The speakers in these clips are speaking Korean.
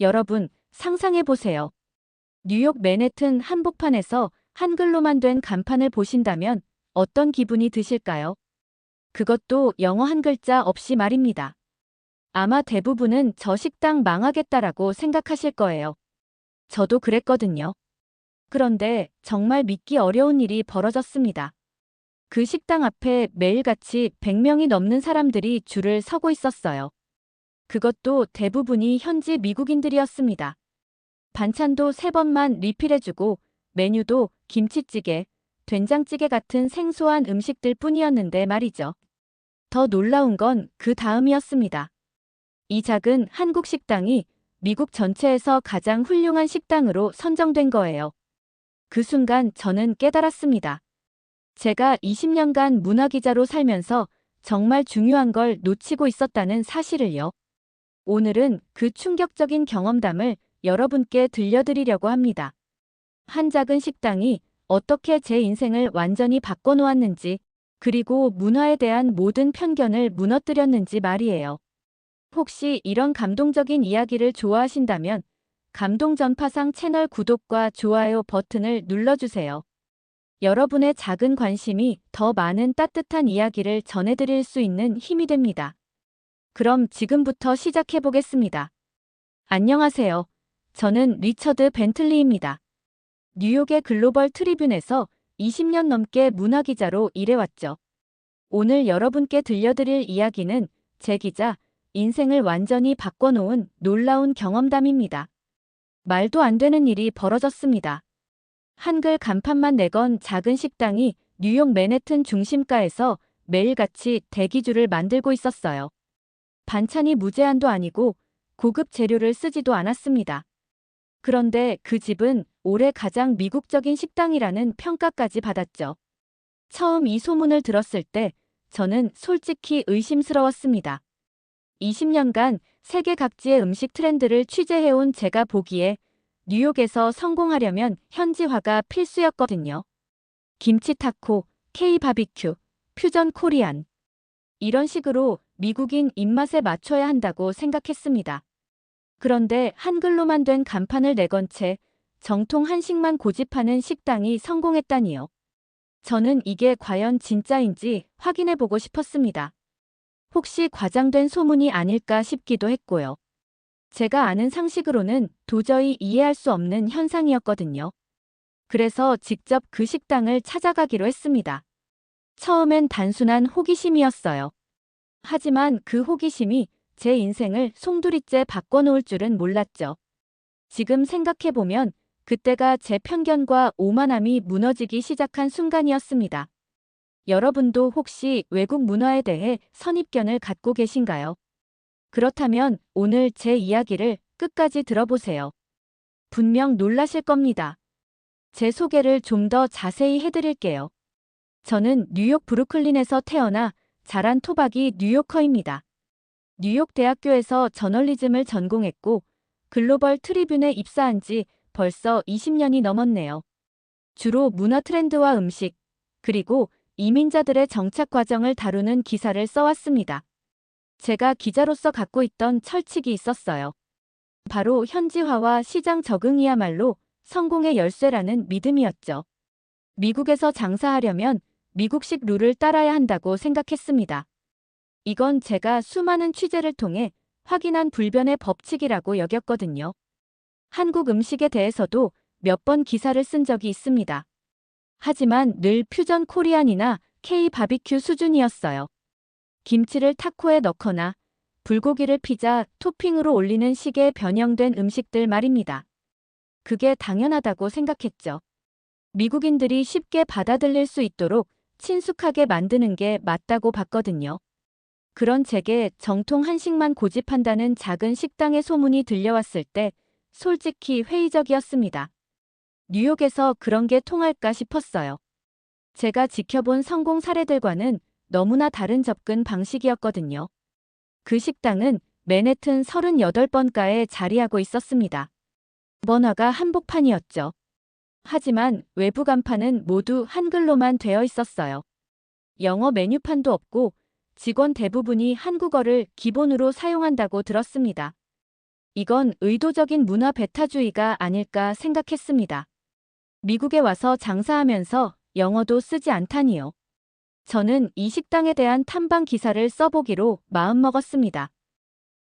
여러분, 상상해 보세요. 뉴욕 맨해튼 한복판에서 한글로만 된 간판을 보신다면 어떤 기분이 드실까요? 그것도 영어 한 글자 없이 말입니다. 아마 대부분은 저 식당 망하겠다라고 생각하실 거예요. 저도 그랬거든요. 그런데 정말 믿기 어려운 일이 벌어졌습니다. 그 식당 앞에 매일같이 100명이 넘는 사람들이 줄을 서고 있었어요. 그것도 대부분이 현지 미국인들이었습니다. 반찬도 세 번만 리필해주고 메뉴도 김치찌개, 된장찌개 같은 생소한 음식들 뿐이었는데 말이죠. 더 놀라운 건 그 다음이었습니다. 이 작은 한국 식당이 미국 전체에서 가장 훌륭한 식당으로 선정된 거예요. 그 순간 저는 깨달았습니다. 제가 20년간 문화기자로 살면서 정말 중요한 걸 놓치고 있었다는 사실을요. 오늘은 그 충격적인 경험담을 여러분께 들려드리려고 합니다. 한 작은 식당이 어떻게 제 인생을 완전히 바꿔놓았는지, 그리고 문화에 대한 모든 편견을 무너뜨렸는지 말이에요. 혹시 이런 감동적인 이야기를 좋아하신다면 감동 전파상 채널 구독과 좋아요 버튼을 눌러주세요. 여러분의 작은 관심이 더 많은 따뜻한 이야기를 전해드릴 수 있는 힘이 됩니다. 그럼 지금부터 시작해 보겠습니다. 안녕하세요. 저는 리처드 벤틀리입니다. 뉴욕의 글로벌 트리뷴에서 20년 넘게 문화기자로 일해왔죠. 오늘 여러분께 들려드릴 이야기는 제 기자, 인생을 완전히 바꿔놓은 놀라운 경험담입니다. 말도 안 되는 일이 벌어졌습니다. 한글 간판만 내건 작은 식당이 뉴욕 맨해튼 중심가에서 매일같이 대기줄을 만들고 있었어요. 반찬이 무제한도 아니고 고급 재료를 쓰지도 않았습니다. 그런데 그 집은 올해 가장 미국적인 식당이라는 평가까지 받았죠. 처음 이 소문을 들었을 때 저는 솔직히 의심스러웠습니다. 20년간 세계 각지의 음식 트렌드를 취재해온 제가 보기에 뉴욕에서 성공하려면 현지화가 필수였거든요. 김치 타코, K 바비큐, 퓨전 코리안. 이런 식으로 미국인 입맛에 맞춰야 한다고 생각했습니다. 그런데 한글로만 된 간판을 내건 채 정통 한식만 고집하는 식당이 성공했다니요. 저는 이게 과연 진짜인지 확인해 보고 싶었습니다. 혹시 과장된 소문이 아닐까 싶기도 했고요. 제가 아는 상식으로는 도저히 이해할 수 없는 현상이었거든요. 그래서 직접 그 식당을 찾아가기로 했습니다. 처음엔 단순한 호기심이었어요. 하지만 그 호기심이 제 인생을 송두리째 바꿔놓을 줄은 몰랐죠. 지금 생각해보면 그때가 제 편견과 오만함이 무너지기 시작한 순간이었습니다. 여러분도 혹시 외국 문화에 대해 선입견을 갖고 계신가요? 그렇다면 오늘 제 이야기를 끝까지 들어보세요. 분명 놀라실 겁니다. 제 소개를 좀 더 자세히 해드릴게요. 저는 뉴욕 브루클린에서 태어나 자란 토박이 뉴요커입니다. 뉴욕 대학교에서 저널리즘을 전공했고 글로벌 트리뷴에 입사한 지 벌써 20년이 넘었네요. 주로 문화 트렌드와 음식, 그리고 이민자들의 정착 과정을 다루는 기사를 써왔습니다. 제가 기자로서 갖고 있던 철칙이 있었어요. 바로 현지화와 시장 적응이야말로 성공의 열쇠라는 믿음이었죠. 미국에서 장사하려면 미국식 룰을 따라야 한다고 생각했습니다. 이건 제가 수많은 취재를 통해 확인한 불변의 법칙이라고 여겼거든요. 한국 음식에 대해서도 몇 번 기사를 쓴 적이 있습니다. 하지만 늘 퓨전 코리안이나 K 바비큐 수준이었어요. 김치를 타코에 넣거나 불고기를 피자 토핑으로 올리는 식의 변형된 음식들 말입니다. 그게 당연하다고 생각했죠. 미국인들이 쉽게 받아들일 수 있도록 친숙하게 만드는 게 맞다고 봤거든요. 그런 제게 정통 한식만 고집한다는 작은 식당의 소문이 들려왔을 때 솔직히 회의적이었습니다. 뉴욕에서 그런 게 통할까 싶었어요. 제가 지켜본 성공 사례들과는 너무나 다른 접근 방식이었거든요. 그 식당은 맨해튼 38번가에 자리하고 있었습니다. 번화가 한복판이었죠. 하지만 외부 간판은 모두 한글로만 되어 있었어요. 영어 메뉴판도 없고 직원 대부분이 한국어를 기본으로 사용한다고 들었습니다. 이건 의도적인 문화 배타주의가 아닐까 생각했습니다. 미국에 와서 장사하면서 영어도 쓰지 않다니요. 저는 이 식당에 대한 탐방 기사를 써보기로 마음먹었습니다.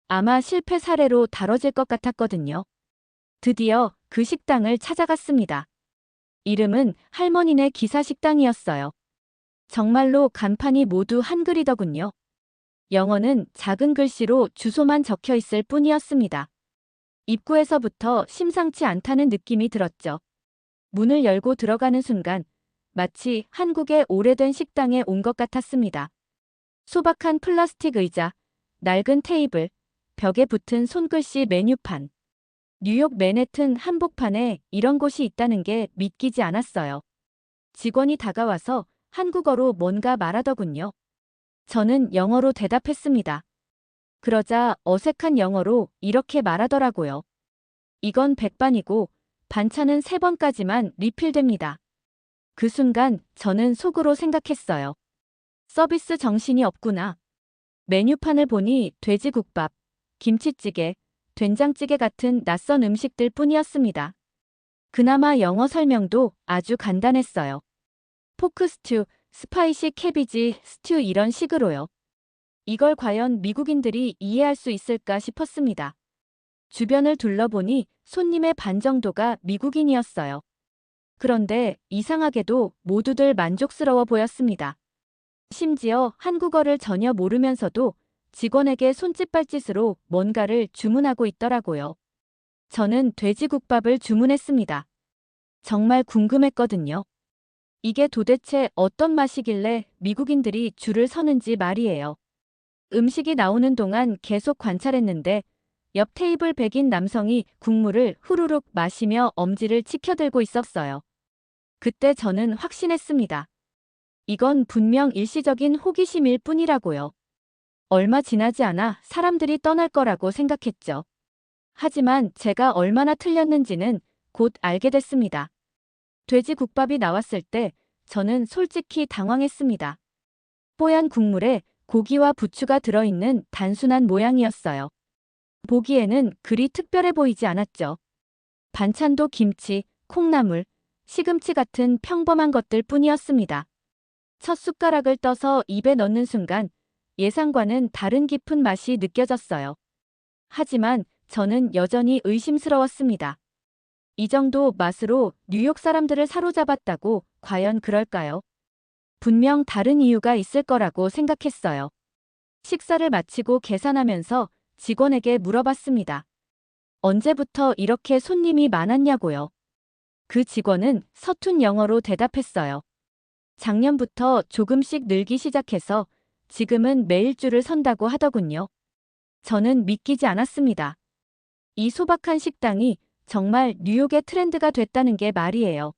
아마 실패 사례로 다뤄질 것 같았거든요. 드디어 그 식당을 찾아갔습니다. 이름은 할머니네 기사식당이었어요. 정말로 간판이 모두 한글이더군요. 영어는 작은 글씨로 주소만 적혀 있을 뿐이었습니다. 입구에서부터 심상치 않다는 느낌이 들었죠. 문을 열고 들어가는 순간 마치 한국의 오래된 식당에 온 것 같았습니다. 소박한 플라스틱 의자, 낡은 테이블, 벽에 붙은 손글씨 메뉴판. 뉴욕 맨해튼 한복판에 이런 곳이 있다는 게 믿기지 않았어요. 직원이 다가와서 한국어로 뭔가 말하더군요. 저는 영어로 대답했습니다. 그러자 어색한 영어로 이렇게 말하더라고요. 이건 백반이고 반찬은 세 번까지만 리필됩니다. 그 순간 저는 속으로 생각했어요. 서비스 정신이 없구나. 메뉴판을 보니 돼지국밥, 김치찌개, 된장찌개 같은 낯선 음식들 뿐이었습니다. 그나마 영어 설명도 아주 간단했어요. 포크 스튜, 스파이시 캐비지 스튜 이런 식으로요. 이걸 과연 미국인들이 이해할 수 있을까 싶었습니다. 주변을 둘러보니 손님의 반 정도가 미국인이었어요. 그런데 이상하게도 모두들 만족스러워 보였습니다. 심지어 한국어를 전혀 모르면서도 직원에게 손짓발짓으로 뭔가를 주문하고 있더라고요. 저는 돼지국밥을 주문했습니다. 정말 궁금했거든요. 이게 도대체 어떤 맛이길래 미국인들이 줄을 서는지 말이에요. 음식이 나오는 동안 계속 관찰했는데 옆 테이블 백인 남성이 국물을 후루룩 마시며 엄지를 치켜들고 있었어요. 그때 저는 확신했습니다. 이건 분명 일시적인 호기심일 뿐이라고요. 얼마 지나지 않아 사람들이 떠날 거라고 생각했죠. 하지만 제가 얼마나 틀렸는지는 곧 알게 됐습니다. 돼지국밥이 나왔을 때 저는 솔직히 당황했습니다. 뽀얀 국물에 고기와 부추가 들어있는 단순한 모양이었어요. 보기에는 그리 특별해 보이지 않았죠. 반찬도 김치, 콩나물, 시금치 같은 평범한 것들 뿐이었습니다. 첫 숟가락을 떠서 입에 넣는 순간 예상과는 다른 깊은 맛이 느껴졌어요. 하지만 저는 여전히 의심스러웠습니다. 이 정도 맛으로 뉴욕 사람들을 사로잡았다고 과연 그럴까요? 분명 다른 이유가 있을 거라고 생각했어요. 식사를 마치고 계산하면서 직원에게 물어봤습니다. 언제부터 이렇게 손님이 많았냐고요. 그 직원은 서툰 영어로 대답했어요. 작년부터 조금씩 늘기 시작해서 지금은 매일 줄을 선다고 하더군요. 저는 믿기지 않았습니다. 이 소박한 식당이 정말 뉴욕의 트렌드가 됐다는 게 말이에요.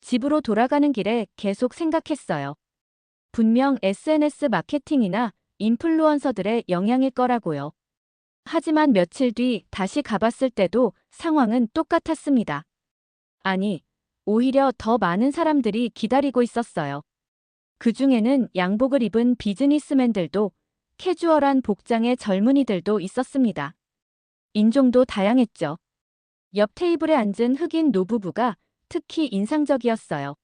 집으로 돌아가는 길에 계속 생각했어요. 분명 SNS 마케팅이나 인플루언서들의 영향일 거라고요. 하지만 며칠 뒤 다시 가봤을 때도 상황은 똑같았습니다. 아니, 오히려 더 많은 사람들이 기다리고 있었어요. 그 중에는 양복을 입은 비즈니스맨들도 캐주얼한 복장의 젊은이들도 있었습니다. 인종도 다양했죠. 옆 테이블에 앉은 흑인 노부부가 특히 인상적이었어요.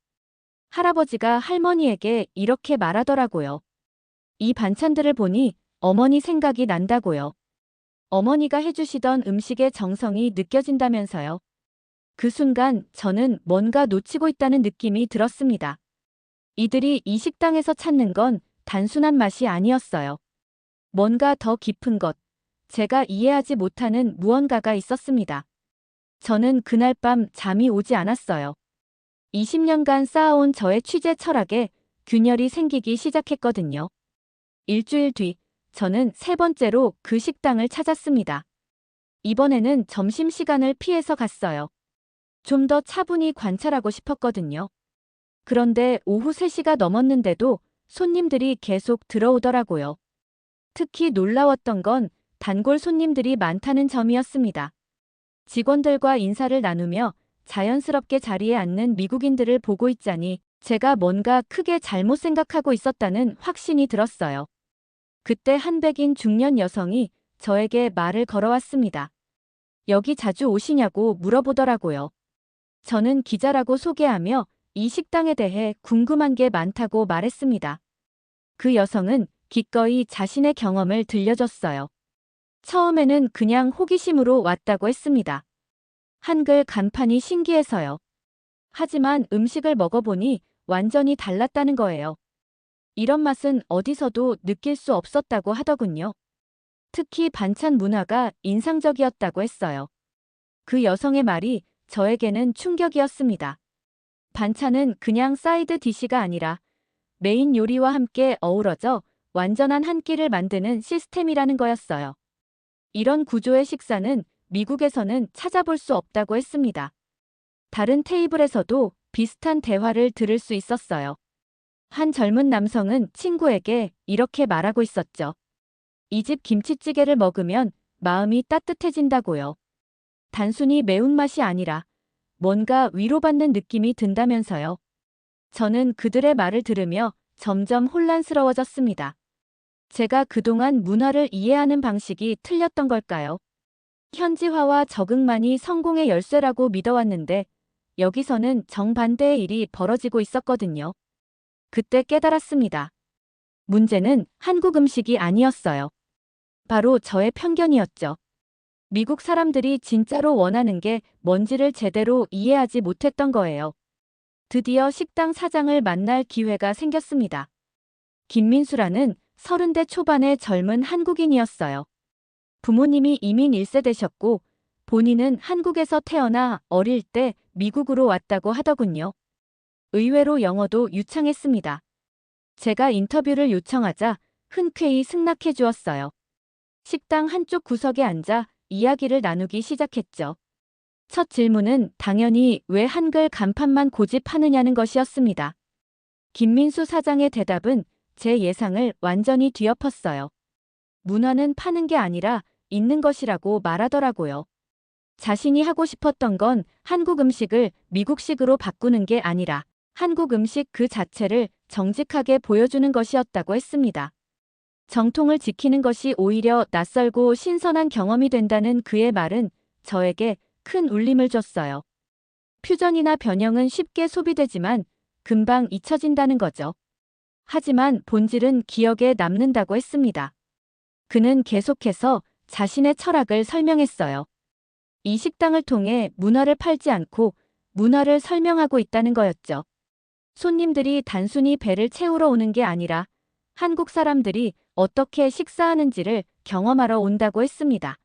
할아버지가 할머니에게 이렇게 말하더라고요. 이 반찬들을 보니 어머니 생각이 난다고요. 어머니가 해주시던 음식의 정성이 느껴진다면서요. 그 순간 저는 뭔가 놓치고 있다는 느낌이 들었습니다. 이들이 이 식당에서 찾는 건 단순한 맛이 아니었어요. 뭔가 더 깊은 것, 제가 이해하지 못하는 무언가가 있었습니다. 저는 그날 밤 잠이 오지 않았어요. 20년간 쌓아온 저의 취재 철학에 균열이 생기기 시작했거든요. 일주일 뒤, 저는 세 번째로 그 식당을 찾았습니다. 이번에는 점심시간을 피해서 갔어요. 좀 더 차분히 관찰하고 싶었거든요. 그런데 오후 3시가 넘었는데도 손님들이 계속 들어오더라고요. 특히 놀라웠던 건 단골 손님들이 많다는 점이었습니다. 직원들과 인사를 나누며 자연스럽게 자리에 앉는 미국인들을 보고 있자니 제가 뭔가 크게 잘못 생각하고 있었다는 확신이 들었어요. 그때 한 백인 중년 여성이 저에게 말을 걸어왔습니다. 여기 자주 오시냐고 물어보더라고요. 저는 기자라고 소개하며 이 식당에 대해 궁금한 게 많다고 말했습니다. 그 여성은 기꺼이 자신의 경험을 들려줬어요. 처음에는 그냥 호기심으로 왔다고 했습니다. 한글 간판이 신기해서요. 하지만 음식을 먹어보니 완전히 달랐다는 거예요. 이런 맛은 어디서도 느낄 수 없었다고 하더군요. 특히 반찬 문화가 인상적이었다고 했어요. 그 여성의 말이 저에게는 충격이었습니다. 반찬은 그냥 사이드 디시가 아니라 메인 요리와 함께 어우러져 완전한 한 끼를 만드는 시스템이라는 거였어요. 이런 구조의 식사는 미국에서는 찾아볼 수 없다고 했습니다. 다른 테이블에서도 비슷한 대화를 들을 수 있었어요. 한 젊은 남성은 친구에게 이렇게 말하고 있었죠. 이 집 김치찌개를 먹으면 마음이 따뜻해진다고요. 단순히 매운맛이 아니라 뭔가 위로받는 느낌이 든다면서요. 저는 그들의 말을 들으며 점점 혼란스러워졌습니다. 제가 그동안 문화를 이해하는 방식이 틀렸던 걸까요? 현지화와 적응만이 성공의 열쇠라고 믿어왔는데 여기서는 정반대의 일이 벌어지고 있었거든요. 그때 깨달았습니다. 문제는 한국 음식이 아니었어요. 바로 저의 편견이었죠. 미국 사람들이 진짜로 원하는 게 뭔지를 제대로 이해하지 못했던 거예요. 드디어 식당 사장을 만날 기회가 생겼습니다. 김민수라는 30대 초반의 젊은 한국인이었어요. 부모님이 이민 1세되셨고 본인은 한국에서 태어나 어릴 때 미국으로 왔다고 하더군요. 의외로 영어도 유창했습니다. 제가 인터뷰를 요청하자 흔쾌히 승낙해 주었어요. 식당 한쪽 구석에 앉아 이야기를 나누기 시작했죠. 첫 질문은 당연히 왜 한글 간판만 고집하느냐는 것이었습니다. 김민수 사장의 대답은 제 예상을 완전히 뒤엎었어요. 문화는 파는 게 아니라 있는 것이라고 말하더라고요. 자신이 하고 싶었던 건 한국 음식을 미국식으로 바꾸는 게 아니라 한국 음식 그 자체를 정직하게 보여주는 것이었다고 했습니다. 정통을 지키는 것이 오히려 낯설고 신선한 경험이 된다는 그의 말은 저에게 큰 울림을 줬어요. 퓨전이나 변형은 쉽게 소비되지만 금방 잊혀진다는 거죠. 하지만 본질은 기억에 남는다고 했습니다. 그는 계속해서 자신의 철학을 설명했어요. 이 식당을 통해 문화를 팔지 않고 문화를 설명하고 있다는 거였죠. 손님들이 단순히 배를 채우러 오는 게 아니라 한국 사람들이 어떻게 식사하는지를 경험하러 온다고 했습니다.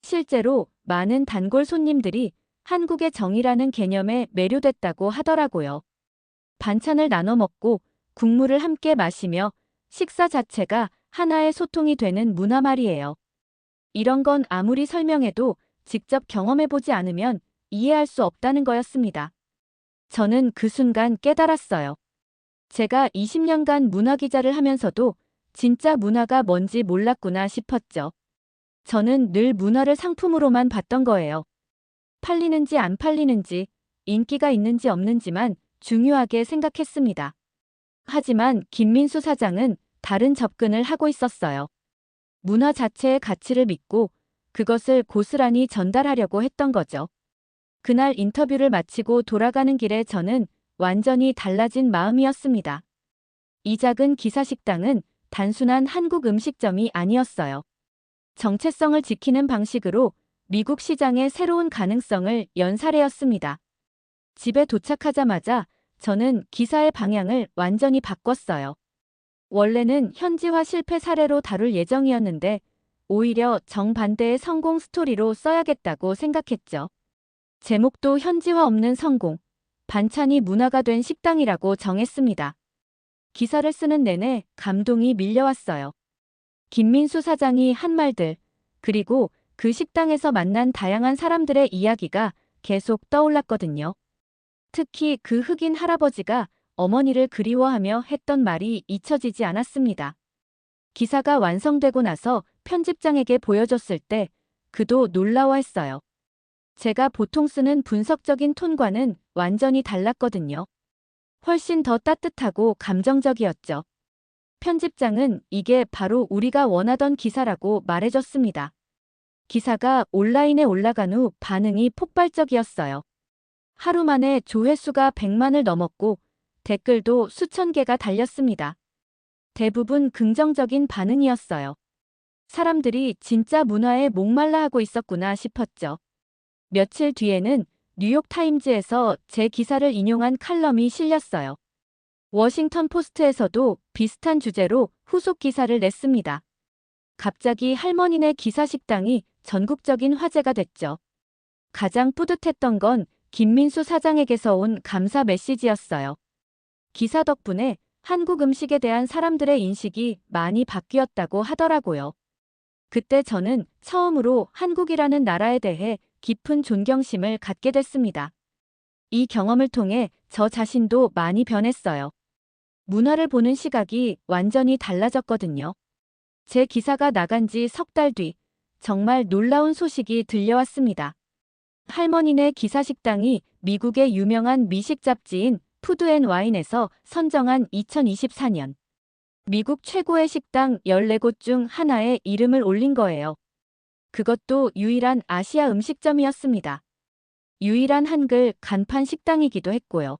실제로 많은 단골 손님들이 한국의 정이라는 개념에 매료됐다고 하더라고요. 반찬을 나눠 먹고 국물을 함께 마시며 식사 자체가 하나의 소통이 되는 문화 말이에요. 이런 건 아무리 설명해도 직접 경험해보지 않으면 이해할 수 없다는 거였습니다. 저는 그 순간 깨달았어요. 제가 20년간 문화 기자를 하면서도 진짜 문화가 뭔지 몰랐구나 싶었죠. 저는 늘 문화를 상품으로만 봤던 거예요. 팔리는지 안 팔리는지, 인기가 있는지 없는지만 중요하게 생각했습니다. 하지만 김민수 사장은 다른 접근을 하고 있었어요. 문화 자체의 가치를 믿고 그것을 고스란히 전달하려고 했던 거죠. 그날 인터뷰를 마치고 돌아가는 길에 저는 완전히 달라진 마음이었습니다. 이 작은 기사식당은 단순한 한국 음식점이 아니었어요. 정체성을 지키는 방식으로 미국 시장의 새로운 가능성을 연사례였습니다. 집에 도착하자마자 저는 기사의 방향을 완전히 바꿨어요. 원래는 현지화 실패 사례로 다룰 예정이었는데 오히려 정반대의 성공 스토리로 써야겠다고 생각했죠. 제목도 현지화 없는 성공, 반찬이 문화가 된 식당이라고 정했습니다. 기사를 쓰는 내내 감동이 밀려왔어요. 김민수 사장이 한 말들, 그리고 그 식당에서 만난 다양한 사람들의 이야기가 계속 떠올랐거든요. 특히 그 흑인 할아버지가 어머니를 그리워하며 했던 말이 잊혀지지 않았습니다. 기사가 완성되고 나서 편집장에게 보여줬을 때 그도 놀라워했어요. 제가 보통 쓰는 분석적인 톤과는 완전히 달랐거든요. 훨씬 더 따뜻하고 감정적이었죠. 편집장은 이게 바로 우리가 원하던 기사라고 말해줬습니다. 기사가 온라인에 올라간 후 반응이 폭발적이었어요. 하루 만에 조회수가 100만을 넘었고 댓글도 수천 개가 달렸습니다. 대부분 긍정적인 반응이었어요. 사람들이 진짜 문화에 목말라 하고 있었구나 싶었죠. 며칠 뒤에는 뉴욕타임즈에서 제 기사를 인용한 칼럼이 실렸어요. 워싱턴 포스트에서도 비슷한 주제로 후속 기사를 냈습니다. 갑자기 할머니네 기사 식당이 전국적인 화제가 됐죠. 가장 뿌듯했던 건 김민수 사장에게서 온 감사 메시지였어요. 기사 덕분에 한국 음식에 대한 사람들의 인식이 많이 바뀌었다고 하더라고요. 그때 저는 처음으로 한국이라는 나라에 대해 깊은 존경심을 갖게 됐습니다. 이 경험을 통해 저 자신도 많이 변했어요. 문화를 보는 시각이 완전히 달라졌거든요. 제 기사가 나간 지 석 달 뒤, 정말 놀라운 소식이 들려왔습니다. 할머니네 기사 식당이 미국의 유명한 미식 잡지인 푸드앤와인에서 선정한 2024년 미국 최고의 식당 14곳 중 하나에 이름을 올린 거예요. 그것도 유일한 아시아 음식점이었습니다. 유일한 한글 간판 식당이기도 했고요.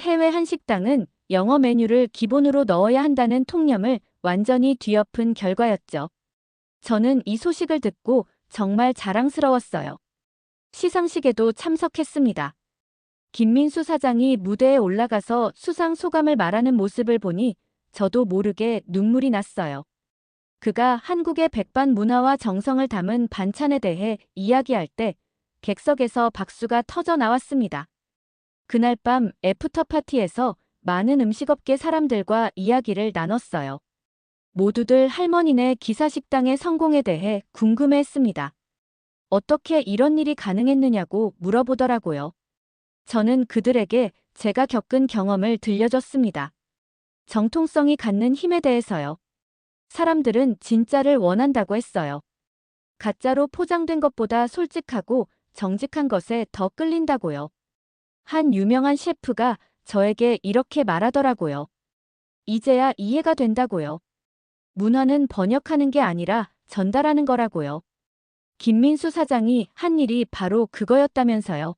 해외 한식당은 영어 메뉴를 기본으로 넣어야 한다는 통념을 완전히 뒤엎은 결과였죠. 저는 이 소식을 듣고 정말 자랑스러웠어요. 시상식에도 참석했습니다. 김민수 사장이 무대에 올라가서 수상 소감을 말하는 모습을 보니 저도 모르게 눈물이 났어요. 그가 한국의 백반 문화와 정성을 담은 반찬에 대해 이야기할 때 객석에서 박수가 터져 나왔습니다. 그날 밤 애프터 파티에서 많은 음식업계 사람들과 이야기를 나눴어요. 모두들 할머니네 기사식당의 성공에 대해 궁금해했습니다. 어떻게 이런 일이 가능했느냐고 물어보더라고요. 저는 그들에게 제가 겪은 경험을 들려줬습니다. 정통성이 갖는 힘에 대해서요. 사람들은 진짜를 원한다고 했어요. 가짜로 포장된 것보다 솔직하고 정직한 것에 더 끌린다고요. 한 유명한 셰프가 저에게 이렇게 말하더라고요. 이제야 이해가 된다고요. 문화는 번역하는 게 아니라 전달하는 거라고요. 김민수 사장이 한 일이 바로 그거였다면서요.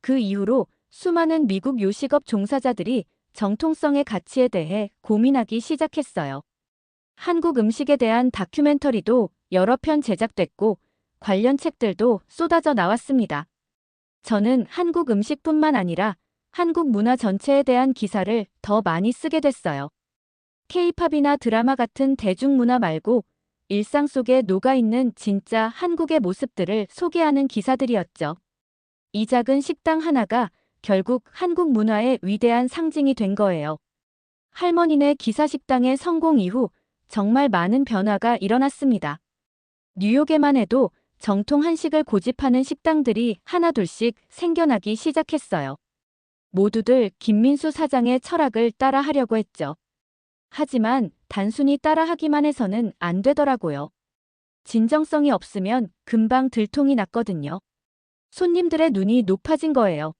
그 이후로 수많은 미국 요식업 종사자들이 정통성의 가치에 대해 고민하기 시작했어요. 한국 음식에 대한 다큐멘터리도 여러 편 제작됐고 관련 책들도 쏟아져 나왔습니다. 저는 한국 음식뿐만 아니라 한국 문화 전체에 대한 기사를 더 많이 쓰게 됐어요. 케이팝이나 드라마 같은 대중문화 말고 일상 속에 녹아있는 진짜 한국의 모습들을 소개하는 기사들이었죠. 이 작은 식당 하나가 결국 한국 문화의 위대한 상징이 된 거예요. 할머니네 기사식당의 성공 이후 정말 많은 변화가 일어났습니다. 뉴욕에만 해도 정통 한식을 고집하는 식당들이 하나둘씩 생겨나기 시작했어요. 모두들 김민수 사장의 철학을 따라 하려고 했죠. 하지만 단순히 따라 하기만 해서는 안 되더라고요. 진정성이 없으면 금방 들통이 났거든요. 손님들의 눈이 높아진 거예요.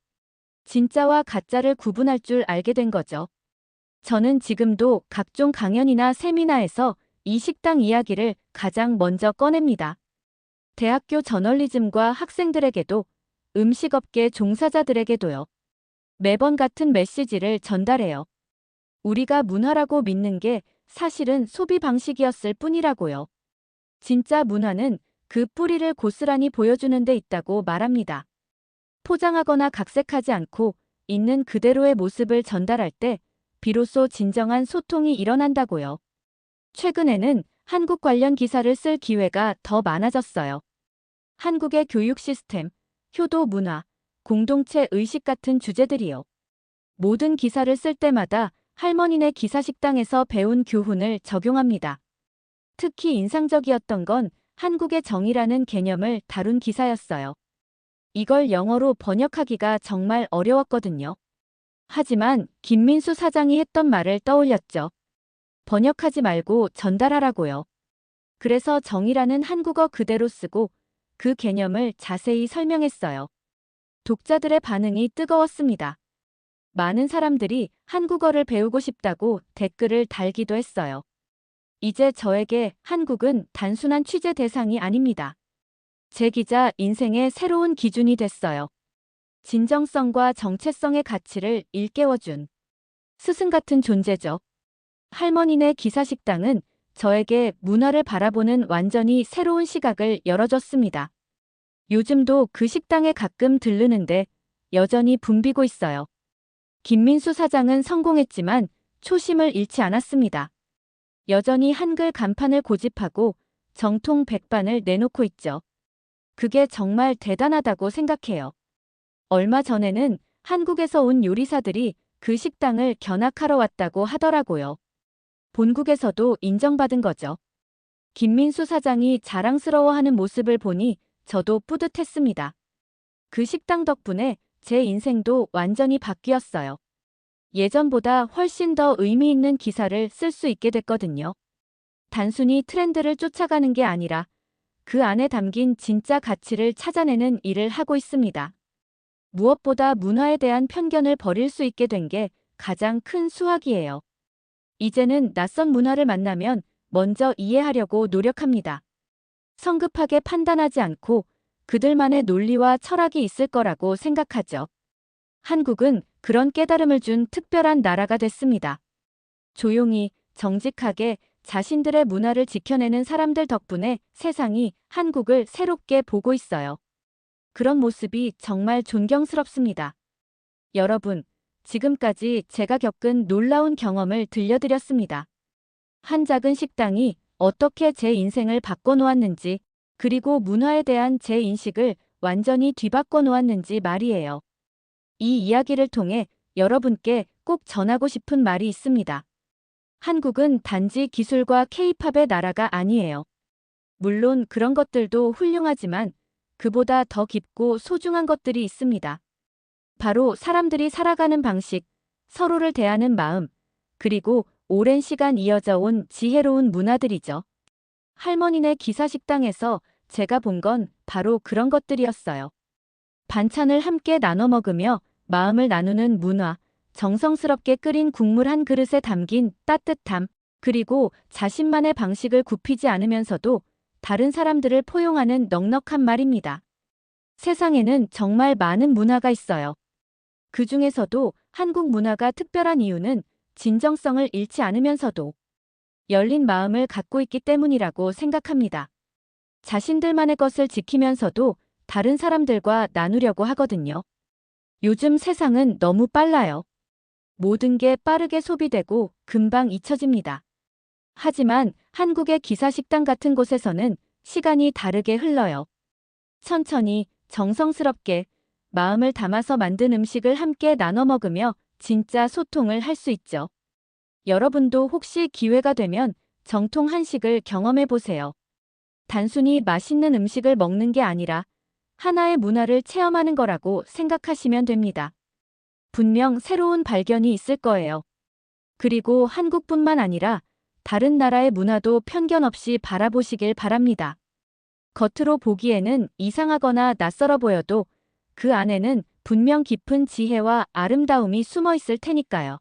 진짜와 가짜를 구분할 줄 알게 된 거죠. 저는 지금도 각종 강연이나 세미나에서 이 식당 이야기를 가장 먼저 꺼냅니다. 대학교 저널리즘과 학생들에게도 음식업계 종사자들에게도요. 매번 같은 메시지를 전달해요. 우리가 문화라고 믿는 게 사실은 소비 방식이었을 뿐이라고요. 진짜 문화는 그 뿌리를 고스란히 보여주는 데 있다고 말합니다. 포장하거나 각색하지 않고 있는 그대로의 모습을 전달할 때 비로소 진정한 소통이 일어난다고요. 최근에는 한국 관련 기사를 쓸 기회가 더 많아졌어요. 한국의 교육 시스템, 효도 문화, 공동체 의식 같은 주제들이요. 모든 기사를 쓸 때마다 할머니네 기사식당에서 배운 교훈을 적용합니다. 특히 인상적이었던 건 한국의 정이라는 개념을 다룬 기사였어요. 이걸 영어로 번역하기가 정말 어려웠거든요. 하지만 김민수 사장이 했던 말을 떠올렸죠. 번역하지 말고 전달하라고요. 그래서 정이라는 한국어 그대로 쓰고 그 개념을 자세히 설명했어요. 독자들의 반응이 뜨거웠습니다. 많은 사람들이 한국어를 배우고 싶다고 댓글을 달기도 했어요. 이제 저에게 한국은 단순한 취재 대상이 아닙니다. 제 기자 인생의 새로운 기준이 됐어요. 진정성과 정체성의 가치를 일깨워준 스승 같은 존재죠. 할머니네 기사식당은 저에게 문화를 바라보는 완전히 새로운 시각을 열어줬습니다. 요즘도 그 식당에 가끔 들르는데 여전히 붐비고 있어요. 김민수 사장은 성공했지만 초심을 잃지 않았습니다. 여전히 한글 간판을 고집하고 정통 백반을 내놓고 있죠. 그게 정말 대단하다고 생각해요. 얼마 전에는 한국에서 온 요리사들이 그 식당을 견학하러 왔다고 하더라고요. 본국에서도 인정받은 거죠. 김민수 사장이 자랑스러워하는 모습을 보니 저도 뿌듯했습니다. 그 식당 덕분에 제 인생도 완전히 바뀌었어요. 예전보다 훨씬 더 의미 있는 기사를 쓸 수 있게 됐거든요. 단순히 트렌드를 쫓아가는 게 아니라 그 안에 담긴 진짜 가치를 찾아내는 일을 하고 있습니다. 무엇보다 문화에 대한 편견을 버릴 수 있게 된 게 가장 큰 수확이에요. 이제는 낯선 문화를 만나면 먼저 이해하려고 노력합니다. 성급하게 판단하지 않고 그들만의 논리와 철학이 있을 거라고 생각하죠. 한국은 그런 깨달음을 준 특별한 나라가 됐습니다. 조용히, 정직하게 자신들의 문화를 지켜내는 사람들 덕분에 세상이 한국을 새롭게 보고 있어요. 그런 모습이 정말 존경스럽습니다. 여러분, 지금까지 제가 겪은 놀라운 경험을 들려드렸습니다. 한 작은 식당이 어떻게 제 인생을 바꿔놓았는지, 그리고 문화에 대한 제 인식을 완전히 뒤바꿔 놓았는지 말이에요. 이 이야기를 통해 여러분께 꼭 전하고 싶은 말이 있습니다. 한국은 단지 기술과 케이팝의 나라가 아니에요. 물론 그런 것들도 훌륭하지만 그보다 더 깊고 소중한 것들이 있습니다. 바로 사람들이 살아가는 방식, 서로를 대하는 마음, 그리고 오랜 시간 이어져 온 지혜로운 문화들이죠. 할머니네 기사식당에서 제가 본 건 바로 그런 것들이었어요. 반찬을 함께 나눠 먹으며 마음을 나누는 문화, 정성스럽게 끓인 국물 한 그릇에 담긴 따뜻함, 그리고 자신만의 방식을 굽히지 않으면서도 다른 사람들을 포용하는 넉넉한 말입니다. 세상에는 정말 많은 문화가 있어요. 그 중에서도 한국 문화가 특별한 이유는 진정성을 잃지 않으면서도 열린 마음을 갖고 있기 때문이라고 생각합니다. 자신들만의 것을 지키면서도 다른 사람들과 나누려고 하거든요. 요즘 세상은 너무 빨라요. 모든 게 빠르게 소비되고 금방 잊혀집니다. 하지만 한국의 기사식당 같은 곳에서는 시간이 다르게 흘러요. 천천히, 정성스럽게, 마음을 담아서 만든 음식을 함께 나눠 먹으며 진짜 소통을 할 수 있죠. 여러분도 혹시 기회가 되면 정통 한식을 경험해 보세요. 단순히 맛있는 음식을 먹는 게 아니라 하나의 문화를 체험하는 거라고 생각하시면 됩니다. 분명 새로운 발견이 있을 거예요. 그리고 한국뿐만 아니라 다른 나라의 문화도 편견 없이 바라보시길 바랍니다. 겉으로 보기에는 이상하거나 낯설어 보여도 그 안에는 분명 깊은 지혜와 아름다움이 숨어 있을 테니까요.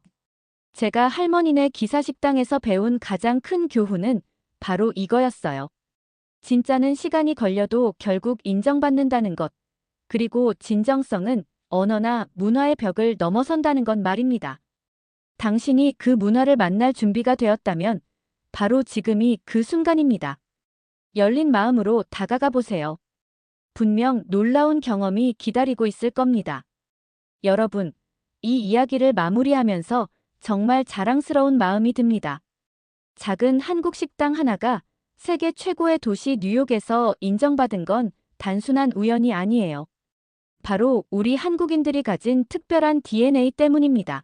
제가 할머니네 기사식당에서 배운 가장 큰 교훈은 바로 이거였어요. 진짜는 시간이 걸려도 결국 인정받는다는 것. 그리고 진정성은 언어나 문화의 벽을 넘어선다는 것 말입니다. 당신이 그 문화를 만날 준비가 되었다면 바로 지금이 그 순간입니다. 열린 마음으로 다가가 보세요. 분명 놀라운 경험이 기다리고 있을 겁니다. 여러분, 이 이야기를 마무리하면서 정말 자랑스러운 마음이 듭니다. 작은 한국 식당 하나가 세계 최고의 도시 뉴욕에서 인정받은 건 단순한 우연이 아니에요. 바로 우리 한국인들이 가진 특별한 DNA 때문입니다.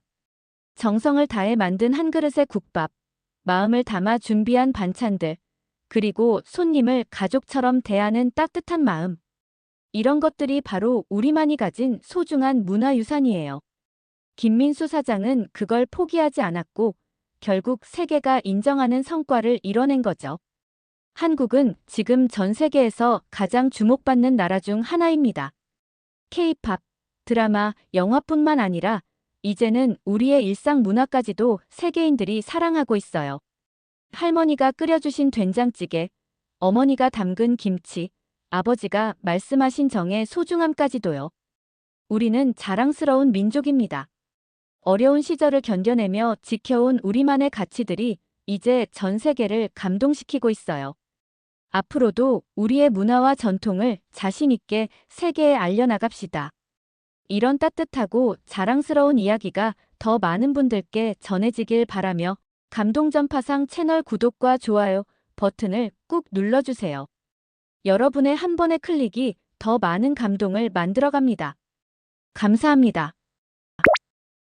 정성을 다해 만든 한 그릇의 국밥, 마음을 담아 준비한 반찬들, 그리고 손님을 가족처럼 대하는 따뜻한 마음. 이런 것들이 바로 우리만이 가진 소중한 문화유산이에요. 김민수 사장은 그걸 포기하지 않았고 결국 세계가 인정하는 성과를 이뤄낸 거죠. 한국은 지금 전 세계에서 가장 주목받는 나라 중 하나입니다. K-팝, 드라마, 영화뿐만 아니라 이제는 우리의 일상 문화까지도 세계인들이 사랑하고 있어요. 할머니가 끓여주신 된장찌개, 어머니가 담근 김치, 아버지가 말씀하신 정의 소중함까지도요. 우리는 자랑스러운 민족입니다. 어려운 시절을 견뎌내며 지켜온 우리만의 가치들이 이제 전 세계를 감동시키고 있어요. 앞으로도 우리의 문화와 전통을 자신있게 세계에 알려나갑시다. 이런 따뜻하고 자랑스러운 이야기가 더 많은 분들께 전해지길 바라며 감동전파상 채널 구독과 좋아요 버튼을 꾹 눌러주세요. 여러분의 한 번의 클릭이 더 많은 감동을 만들어갑니다. 감사합니다.